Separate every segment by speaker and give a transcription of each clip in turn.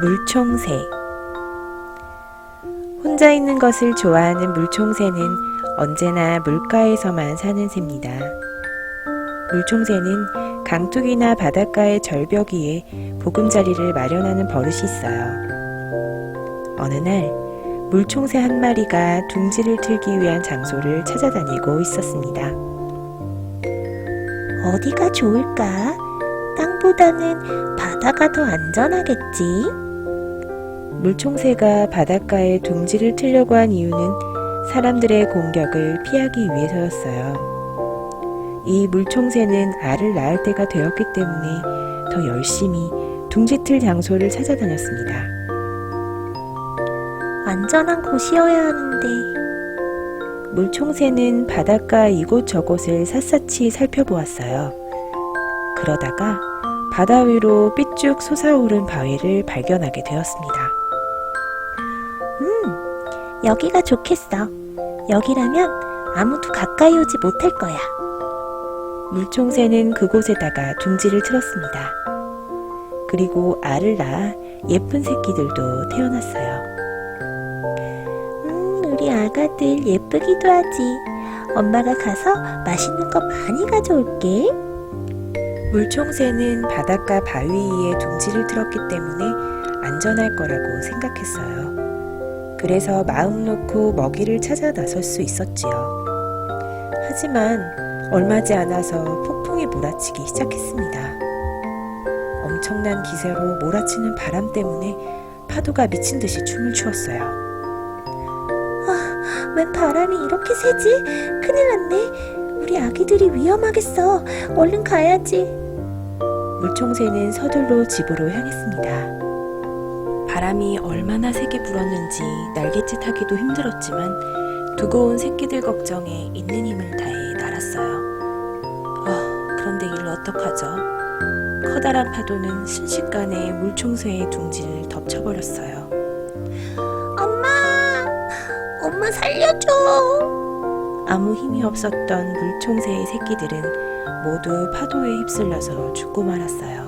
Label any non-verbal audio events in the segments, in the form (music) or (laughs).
Speaker 1: 물총새 혼자 있는 것을 좋아하는 물총새는 언제나 물가에서만 사는 새입니다. 물총새는 강둑이나 바닷가의 절벽 위에 보금자리를 마련하는 버릇이 있어요. 어느 날 물총새 한 마리가 둥지를 틀기 위한 장소를 찾아다니고 있었습니다.
Speaker 2: 어디가 좋을까? 땅보다는 바다가 더 안전하겠지?
Speaker 1: 물총새가 바닷가에 둥지를 틀려고 한 이유는 사람들의 공격을 피하기 위해서였어요. 이 물총새는 알을 낳을 때가 되었기 때문에 더 열심히 둥지 틀 장소를 찾아다녔습니다.
Speaker 2: 안전한 곳이어야 하는데
Speaker 1: 물총새는 바닷가 이곳저곳을 샅샅이 살펴보았어요. 그러다가 바다 위로 삐쭉 솟아오른 바위를 발견하게 되었습니다.
Speaker 2: 여기가 좋겠어. 여기라면 아무도 가까이 오지 못할 거야.
Speaker 1: 물총새는 그곳에다가 둥지를 틀었습니다. 그리고 알을 낳아 예쁜 새끼들도 태어났어요.
Speaker 2: 음, 우리 아가들 예쁘기도 하지. 엄마가 가서 맛있는 거 많이 가져올게.
Speaker 1: 물총새는 바닷가 바위 위에 둥지를 틀었기 때문에 안전할 거라고 생각했어요. 그래서 마음 놓고 먹이를 찾아 나설 수 있었지요. 하지만 얼마지 않아서 폭풍이 몰아치기 시작했습니다. 엄청난 기세로 몰아치는 바람 때문에 파도가 미친 듯이 춤을 추었어요.
Speaker 2: 웬 바람이 이렇게 세지? 큰일 났네. 우리 아기들이 위험하겠어. 얼른 가야지.
Speaker 1: 물총새는 서둘러 집으로 향했습니다. 바람이 얼마나 세게 불었는지 날갯짓하기도 힘들었지만 두고 온 새끼들 걱정에 있는 힘을 다해 날았어요. 어, 그런데 이를 어떡하죠? 커다란 파도는 순식간에 물총새의 둥지를 덮쳐버렸어요.
Speaker 2: 엄마! 엄마 살려줘!
Speaker 1: 아무 힘이 없었던 물총새의 새끼들은 모두 파도에 휩쓸려서 죽고 말았어요.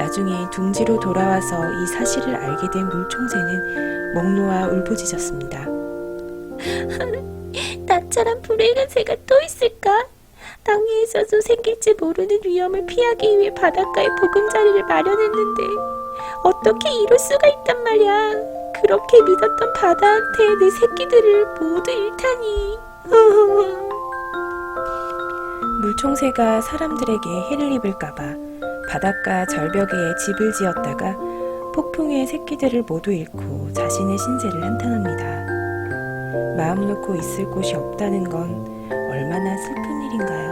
Speaker 1: 나중에 둥지로 돌아와서 이 사실을 알게 된 물총새는 목 놓아 울부짖었습니다. (laughs)
Speaker 2: 나처럼 불행한 새가 또 있을까? 땅 위에서도 생길지 모르는 위험을 피하기 위해 바닷가에 보금자리를 마련했는데 어떻게 이럴 수가 있단 말이야. 그렇게 믿었던 바다한테 내 새끼들을 모두 잃다니.
Speaker 1: 물총새가 사람들에게 해를 입을까봐 바닷가 절벽에 집을 지었다가 폭풍에 새끼들을 모두 잃고 자신의 신세를 한탄합니다. 마음 놓고 있을 곳이 없다는 건 얼마나 슬픈 일인가요?